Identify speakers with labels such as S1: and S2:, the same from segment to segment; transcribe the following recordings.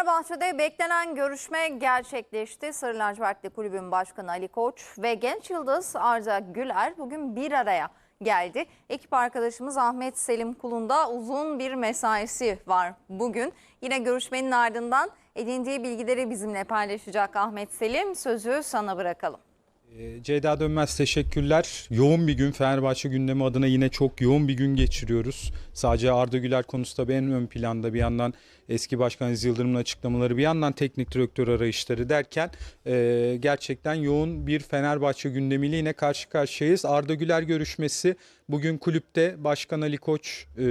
S1: Fenerbahçe'de beklenen görüşme gerçekleşti. Sarı Lacivertli Kulübün Başkanı Ali Koç ve genç yıldız Arda Güler bugün bir araya geldi. Ekip arkadaşımız Ahmet Selim Kulun'da uzun bir mesaisi var bugün. Yine görüşmenin ardından edindiği bilgileri bizimle paylaşacak Ahmet Selim. Sözü sana bırakalım.
S2: Ee, Ceyda Dönmez teşekkürler. Yoğun bir gün Fenerbahçe gündemi adına yine çok yoğun bir gün geçiriyoruz. Sadece Arda Güler konusu da en ön planda bir yandan eski başkan Aziz Yıldırım'ın açıklamaları bir yandan teknik direktör arayışları derken e, gerçekten yoğun bir Fenerbahçe gündemiyle yine karşı karşıyayız. Arda Güler görüşmesi bugün kulüpte Başkan Ali Koç, e,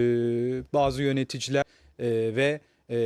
S2: bazı yöneticiler e, ve e,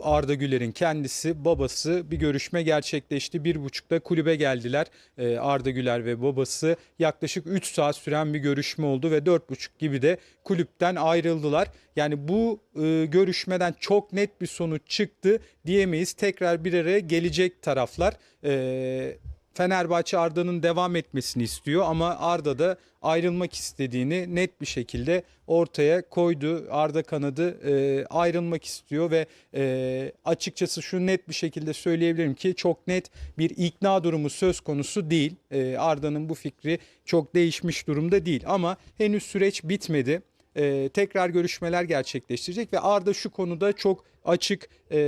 S2: Arda Güler'in kendisi, babası bir görüşme gerçekleşti. Bir buçukta kulübe geldiler. Ee, Arda Güler ve babası yaklaşık 3 saat süren bir görüşme oldu ve dört buçuk gibi de kulüpten ayrıldılar. Yani bu e, görüşmeden çok net bir sonuç çıktı diyemeyiz. Tekrar bir araya gelecek taraflar. Ee, Fenerbahçe Arda'nın devam etmesini istiyor ama Arda da ayrılmak istediğini net bir şekilde ortaya koydu. Arda kanadı e, ayrılmak istiyor ve e, açıkçası şu net bir şekilde söyleyebilirim ki çok net bir ikna durumu söz konusu değil. E, Arda'nın bu fikri çok değişmiş durumda değil ama henüz süreç bitmedi e, tekrar görüşmeler gerçekleştirecek ve Arda şu konuda çok açık e,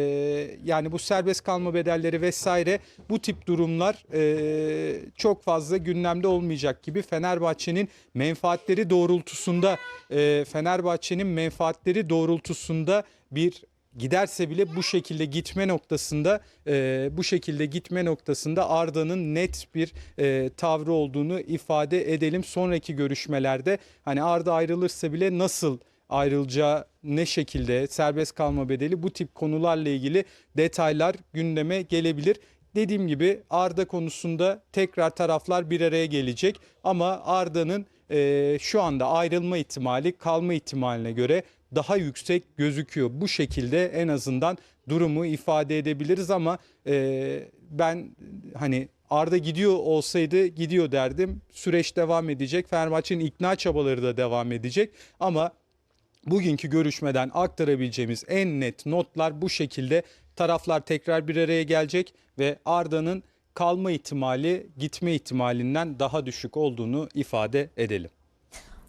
S2: yani bu serbest kalma bedelleri vesaire bu tip durumlar e, çok fazla gündemde olmayacak gibi Fenerbahçe'nin menfaatleri doğrultusunda e, Fenerbahçe'nin menfaatleri doğrultusunda bir giderse bile bu şekilde gitme noktasında e, bu şekilde gitme noktasında Arda'nın net bir e, tavrı olduğunu ifade edelim. Sonraki görüşmelerde hani Arda ayrılırsa bile nasıl ayrılacağı ne şekilde serbest kalma bedeli bu tip konularla ilgili detaylar gündeme gelebilir. Dediğim gibi Arda konusunda tekrar taraflar bir araya gelecek ama Arda'nın e, şu anda ayrılma ihtimali kalma ihtimaline göre daha yüksek gözüküyor. Bu şekilde en azından durumu ifade edebiliriz ama e, ben hani Arda gidiyor olsaydı gidiyor derdim. Süreç devam edecek. Fenerbahçe'nin ikna çabaları da devam edecek ama bugünkü görüşmeden aktarabileceğimiz en net notlar bu şekilde. Taraflar tekrar bir araya gelecek ve Arda'nın kalma ihtimali gitme ihtimalinden daha düşük olduğunu ifade edelim.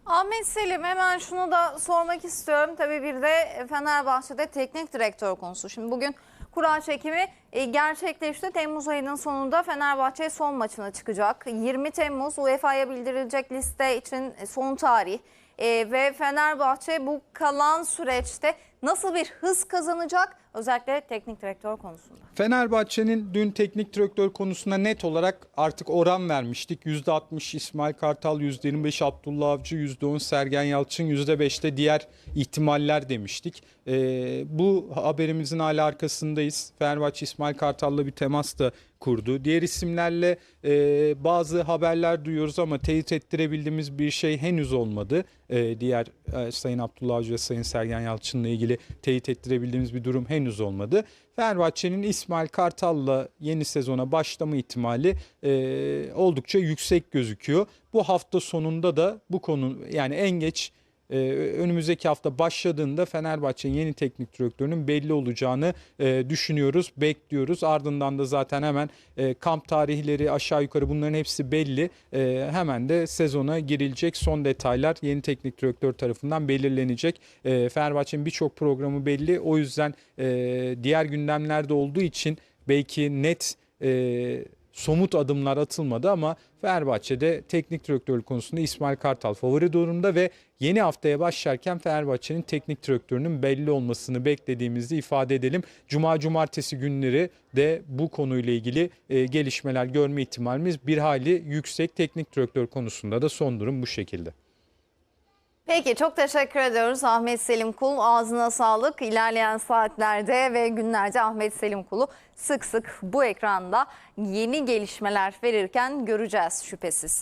S1: Ahmet Selim hemen şunu da sormak istiyorum. Tabii bir de Fenerbahçe'de teknik direktör konusu. Şimdi bugün kura çekimi e, gerçekleşti. Temmuz ayının sonunda Fenerbahçe son maçına çıkacak. 20 Temmuz UEFA'ya bildirilecek liste için son tarih. E, ve Fenerbahçe bu kalan süreçte nasıl bir hız kazanacak? Özellikle teknik direktör konusunda.
S2: Fenerbahçe'nin dün teknik direktör konusunda net olarak artık oran vermiştik. %60 İsmail Kartal, %25 Abdullah Avcı, %10 Sergen Yalçın, %5'te diğer ihtimaller demiştik. Ee, bu haberimizin hala arkasındayız. Fenerbahçe İsmail Kartal'la bir temas da kurdu. Diğer isimlerle e, bazı haberler duyuyoruz ama teyit ettirebildiğimiz bir şey henüz olmadı. E, diğer e, Sayın Abdullah Avcı ve Sayın Sergen Yalçın'la ilgili teyit ettirebildiğimiz bir durum henüz olmadı. Fenerbahçe'nin İsmail Kartal'la yeni sezona başlama ihtimali e, oldukça yüksek gözüküyor. Bu hafta sonunda da bu konu yani en geç e, önümüzdeki hafta başladığında Fenerbahçe'nin yeni teknik direktörünün belli olacağını e, düşünüyoruz, bekliyoruz. Ardından da zaten hemen e, kamp tarihleri aşağı yukarı bunların hepsi belli. E, hemen de sezona girilecek son detaylar yeni teknik direktör tarafından belirlenecek. Fenerbahçe'nin birçok programı belli. O yüzden diğer gündemlerde olduğu için belki net somut adımlar atılmadı ama Fenerbahçe'de teknik direktörlük konusunda İsmail Kartal favori durumda ve yeni haftaya başlarken Fenerbahçe'nin teknik direktörünün belli olmasını beklediğimizi ifade edelim. Cuma cumartesi günleri de bu konuyla ilgili e, gelişmeler görme ihtimalimiz bir hali yüksek. Teknik direktör konusunda da son durum bu şekilde.
S1: Peki çok teşekkür ediyoruz Ahmet Selim Kul. Ağzına sağlık. İlerleyen saatlerde ve günlerde Ahmet Selim Kul'u sık sık bu ekranda yeni gelişmeler verirken göreceğiz şüphesiz.